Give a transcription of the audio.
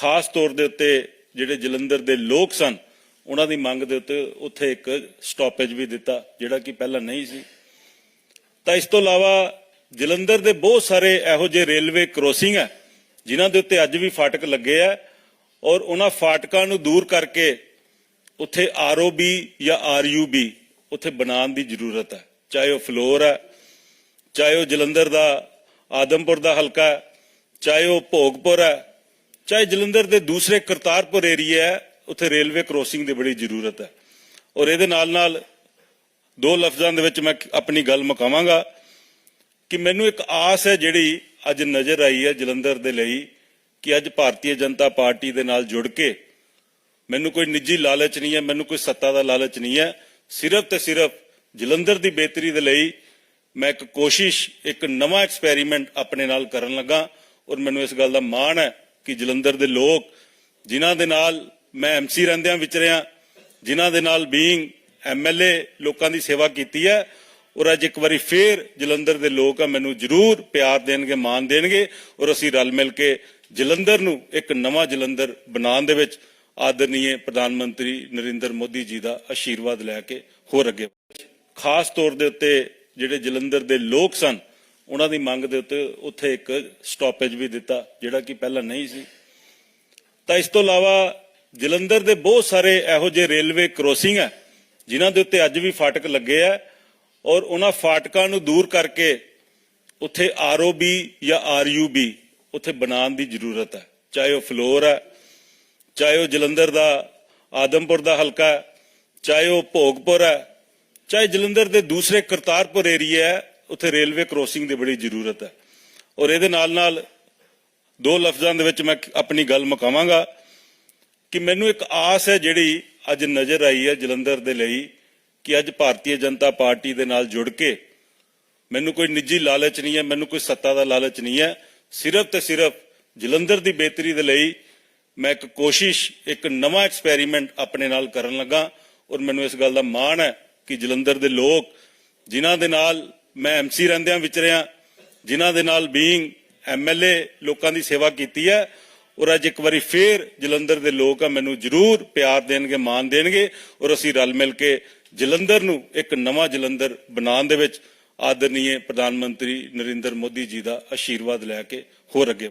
ਖਾਸ ਤੌਰ ਦੇ ਉੱਤੇ ਜਿਹੜੇ ਜਲੰਧਰ ਦੇ ਲੋਕ ਸਨ, ਉਹਨਾਂ ਦੀ ਮੰਗ ਦੇ ਉੱਤੇ ਉੱਥੇ ਇੱਕ ਸਟਾਪੇਜ ਵੀ ਦਿੱਤਾ, ਜਿਹੜਾ ਕਿ ਪਹਿਲਾਂ ਨਹੀਂ ਸੀ। ਤਾਂ ਇਸ ਤੋਂ ਇਲਾਵਾ ਜਲੰਧਰ ਦੇ ਬਹੁਤ ਸਾਰੇ ਇਹੋ ਜਿਹੇ ਰੇਲਵੇ ਕ੍ਰੋਸਿੰਗ ਹੈ, ਜਿਨ੍ਹਾਂ ਦੇ ਉੱਤੇ ਅੱਜ ਵੀ ਫਾਟਕ ਲੱਗੇ ਆ, ਔਰ ਉਹਨਾਂ ਫਾਟਕਾਂ ਨੂੰ ਦੂਰ ਕਰਕੇ ਉੱਥੇ ਆਰਓਬੀ ਜਾਂ ਆਰਯੂਬੀ ਉੱਥੇ ਬਣਾਉਣ ਦੀ ਜ਼ਰੂਰਤ ਹੈ। ਚਾਹੇ ਉਹ ਫਲੋਰ ਹੈ, ਚਾਹੇ ਉਹ ਜਲੰਧਰ ਦਾ, ਆਦਮਪੁਰ ਦਾ ਹਲਕਾ ਹੈ, ਚਾਹੇ ਉਹ ਭੋਗਪੁਰ ਹੈ ਚਾਹੇ ਜਲੰਧਰ ਦੇ ਦੂਸਰੇ ਕਰਤਾਰਪੁਰ ਏਰੀਆ ਹੈ, ਉੱਥੇ ਰੇਲਵੇ ਕ੍ਰੋਸਿੰਗ ਦੀ ਬੜੀ ਜ਼ਰੂਰਤ ਹੈ। ਔਰ ਇਹਦੇ ਨਾਲ ਨਾਲ ਦੋ ਲਫ਼ਜ਼ਾਂ ਦੇ ਵਿੱਚ ਮੈਂ ਆਪਣੀ ਗੱਲ ਮੁਕਾਵਾਂਗਾ ਕਿ ਮੈਨੂੰ ਇੱਕ ਆਸ ਹੈ ਜਿਹੜੀ ਅੱਜ ਨਜ਼ਰ ਆਈ ਹੈ ਜਲੰਧਰ ਦੇ ਲਈ ਕਿ ਅੱਜ ਭਾਰਤੀ ਜਨਤਾ ਪਾਰਟੀ ਦੇ ਨਾਲ ਜੁੜ ਕੇ ਮੈਨੂੰ ਕੋਈ ਨਿੱਜੀ ਲਾਲਚ ਨਹੀਂ ਹੈ, ਮੈਨੂੰ ਕੋਈ ਸੱਤਾ ਦਾ ਲਾਲਚ ਨਹੀਂ ਹੈ। ਸਿਰਫ ਤੇ ਸਿਰਫ ਜਲੰਧਰ ਦੀ ਬਿਹਤਰੀ ਦੇ ਲਈ ਮੈਂ ਇੱਕ ਕੋਸ਼ਿਸ਼, ਇੱਕ ਨਵਾਂ ਐਕਸਪੈਰੀਮੈਂਟ ਆਪਣੇ ਨਾਲ ਕਰਨ ਲੱਗਾ ਔਰ ਮੈਨੂੰ ਇਸ ਗੱਲ ਦਾ ਮਾਣ ਹੈ ਕਿ ਜਲੰਧਰ ਦੇ ਲੋਕ, ਜਿਨ੍ਹਾਂ ਦੇ ਨਾਲ ਮੈਂ ਐਮਸੀ ਰਹਿੰਦਿਆਂ ਵਿਚਰਿਆ ਜਿਨ੍ਹਾਂ ਦੇ ਨਾਲ ਬੀਇੰਗ ਐਮਐਲਏ ਲੋਕਾਂ ਦੀ ਸੇਵਾ ਕੀਤੀ ਹੈ, ਔਰ ਅੱਜ ਇੱਕ ਵਾਰੀ ਫੇਰ ਜਲੰਧਰ ਦੇ ਲੋਕ ਆ, ਮੈਨੂੰ ਜ਼ਰੂਰ ਪਿਆਰ ਦੇਣਗੇ, ਮਾਣ ਦੇਣਗੇ, ਔਰ ਅਸੀਂ ਰਲ ਮਿਲ ਕੇ ਜਲੰਧਰ ਨੂੰ ਇੱਕ ਨਵਾਂ ਜਲੰਧਰ ਬਣਾਉਣ ਦੇ ਵਿੱਚ ਆਦਰਨੀਏ ਪ੍ਰਧਾਨ ਮੰਤਰੀ ਨਰਿੰਦਰ ਮੋਦੀ ਜੀ ਦਾ ਆਸ਼ੀਰਵਾਦ ਲੈ ਕੇ ਹੋਰ ਅੱਗੇ ਖਾਸ ਤੌਰ ਦੇ ਉੱਤੇ ਜਿਹੜੇ ਜਲੰਧਰ ਦੇ ਲੋਕ ਸਨ ਉਹਨਾਂ ਦੀ ਮੰਗ ਦੇ ਉੱਤੇ ਉੱਥੇ ਇੱਕ ਸਟਾਪੇਜ ਵੀ ਦਿੱਤਾ, ਜਿਹੜਾ ਕਿ ਪਹਿਲਾਂ ਨਹੀਂ ਸੀ। ਤਾਂ ਇਸ ਤੋਂ ਇਲਾਵਾ ਜਲੰਧਰ ਦੇ ਬਹੁਤ ਸਾਰੇ ਇਹੋ ਜਿਹੇ ਰੇਲਵੇ ਕ੍ਰੋਸਿੰਗ ਹੈ ਜਿਨ੍ਹਾਂ ਦੇ ਉੱਤੇ ਅੱਜ ਵੀ ਫਾਟਕ ਲੱਗੇ ਆ ਔਰ ਉਹਨਾਂ ਫਾਟਕਾਂ ਨੂੰ ਦੂਰ ਕਰਕੇ ਉੱਥੇ ਆਰਓਬੀ ਜਾਂ ਆਰਯੂਬੀ ਉੱਥੇ ਬਣਾਉਣ ਦੀ ਜ਼ਰੂਰਤ ਹੈ ਚਾਹੇ ਉਹ ਫਲੋਰ ਹੈ ਚਾਹੇ ਉਹ ਜਲੰਧਰ ਦਾ ਆਦਮਪੁਰ ਦਾ ਹਲਕਾ ਹੈ ਚਾਹੇ ਉਹ ਭੋਗਪੁਰ ਹੈ ਚਾਹੇ ਜਲੰਧਰ ਦੇ ਦੂਸਰੇ ਕਰਤਾਰਪੁਰ ਏਰੀਆ ਹੈ ਉੱਥੇ ਰੇਲਵੇ ਕ੍ਰੋਸਿੰਗ ਦੀ ਬੜੀ ਜ਼ਰੂਰਤ ਹੈ। ਔਰ ਇਹਦੇ ਨਾਲ ਨਾਲ ਦੋ ਲਫ਼ਜ਼ਾਂ ਦੇ ਵਿੱਚ ਮੈਂ ਆਪਣੀ ਗੱਲ ਮੁਕਾਵਾਂਗਾ ਕਿ ਮੈਨੂੰ ਇੱਕ ਆਸ ਹੈ ਜਿਹੜੀ ਅੱਜ ਨਜ਼ਰ ਆਈ ਹੈ ਜਲੰਧਰ ਦੇ ਲਈ ਕਿ ਅੱਜ ਭਾਰਤੀ ਜਨਤਾ ਪਾਰਟੀ ਦੇ ਨਾਲ ਜੁੜ ਕੇ ਮੈਨੂੰ ਕੋਈ ਨਿੱਜੀ ਲਾਲਚ ਨਹੀਂ ਹੈ, ਮੈਨੂੰ ਕੋਈ ਸੱਤਾ ਦਾ ਲਾਲਚ ਨਹੀਂ ਹੈ। ਸਿਰਫ ਤੇ ਸਿਰਫ ਜਲੰਧਰ ਦੀ ਬਿਹਤਰੀ ਦੇ ਲਈ ਮੈਂ ਇੱਕ ਕੋਸ਼ਿਸ਼, ਇੱਕ ਨਵਾਂ ਐਕਸਪੈਰੀਮੈਂਟ ਆਪਣੇ ਨਾਲ ਕਰਨ ਲੱਗਾ ਔਰ ਮੈਨੂੰ ਇਸ ਗੱਲ ਦਾ ਮਾਣ ਹੈ ਕਿ ਜਲੰਧਰ ਦੇ ਲੋਕ ਜਿਨ੍ਹਾਂ ਦੇ ਨਾਲ ਮੈਂ ਐਮਸੀ ਰਹਿੰਦਿਆਂ ਵਿਚਰਿਆ ਜਿਨ੍ਹਾਂ ਦੇ ਨਾਲ ਬੀਇੰਗ ਐਮਐਲਏ ਲੋਕਾਂ ਦੀ ਸੇਵਾ ਕੀਤੀ ਹੈ। ਔਰ ਅੱਜ ਇੱਕ ਵਾਰੀ ਫੇਰ ਜਲੰਧਰ ਦੇ ਲੋਕ ਆ, ਮੈਨੂੰ ਜ਼ਰੂਰ ਪਿਆਰ ਦੇਣਗੇ, ਮਾਣ ਦੇਣਗੇ। ਔਰ ਅਸੀਂ ਰਲ ਮਿਲ ਕੇ ਜਲੰਧਰ ਨੂੰ ਇੱਕ ਨਵਾਂ ਜਲੰਧਰ ਬਣਾਉਣ ਦੇ ਵਿੱਚ ਆਦਰਨੀਏ ਪ੍ਰਧਾਨ ਮੰਤਰੀ ਨਰਿੰਦਰ ਮੋਦੀ ਜੀ ਦਾ ਆਸ਼ੀਰਵਾਦ ਲੈ ਕੇ ਹੋਰ ਅੱਗੇ